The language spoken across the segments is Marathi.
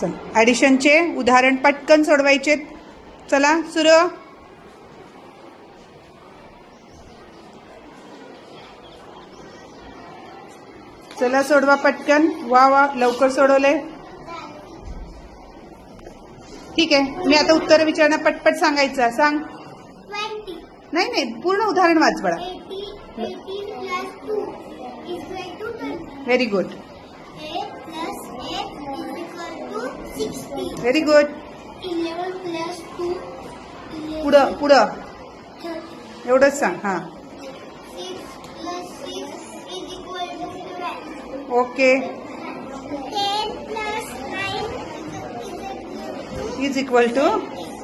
चल ॲडिशनचे उदाहरण पटकन सोडवायचे. चला सुरू. चला सोडवा पटकन. वा वा लवकर सोडवले. ठीक आहे. मी आता उत्तर विचारणार पटपट सांगायचं सांग. नाही नाही पूर्ण उदाहरण वाच बळा very good eight plus eight is equal very good eleven plus two पुढं पुढं. एवढंच सांग हां. Plus okay plus is equal to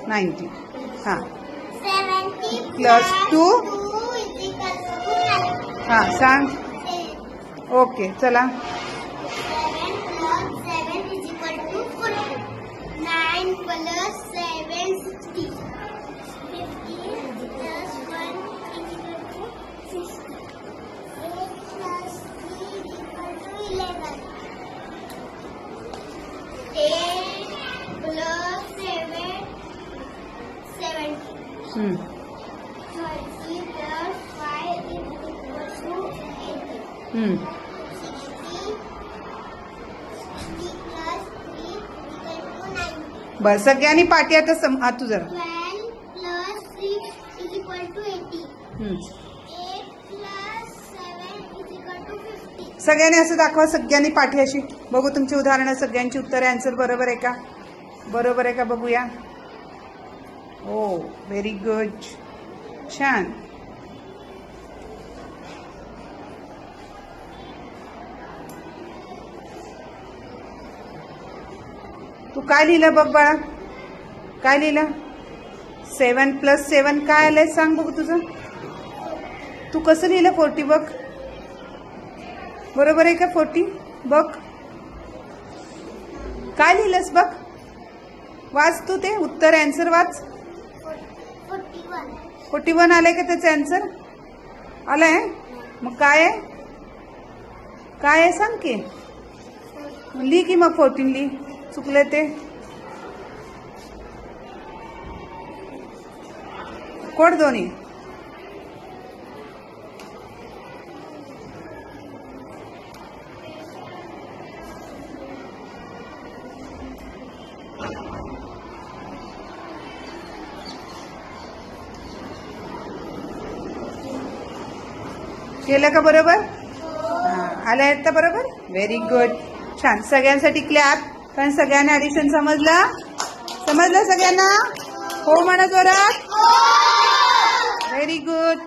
ninety हां इक्वल टू हां सांग ओके चला. Hmm. Hmm. बर सगळ्याने पाठी आता सम आतू जरा. प्लस सगळ्यांनी असं दाखवा सगळ्यांनी पाठी अशी. बघू तुमची उदाहरणं सगळ्यांची उत्तरे आन्सर बरोबर आहे का? बरोबर आहे का? बघूया. हो व्हेरी गुड छान. तू काय लिहिलं बघ बाळा? काय लिहिलं? सेवन प्लस सेवन काय आलंय सांग बघू तुझं. तू कसं लिहिलं फोर्टी बघ? बरोबर आहे का फोर्टी? बघ. काय लिहिलंस बघ? वाच तू ते उत्तर अँसर वाच. फोर्टी वन आलंय का त्याचं अँसर आलंय मग काय आहे? काय आहे सांग की? लिही की मग फोर्टीन लिही. चुकलं ते. कोड दोन्ही? केलं का बरोबर? हां आलं आहेत का बरोबर? व्हेरी गुड छान. सगळ्यांसाठी क्लॅप कारण सगळ्यांना ॲडिशन समजलं? समजलं सगळ्यांना? हो म्हणा जोरात. Very good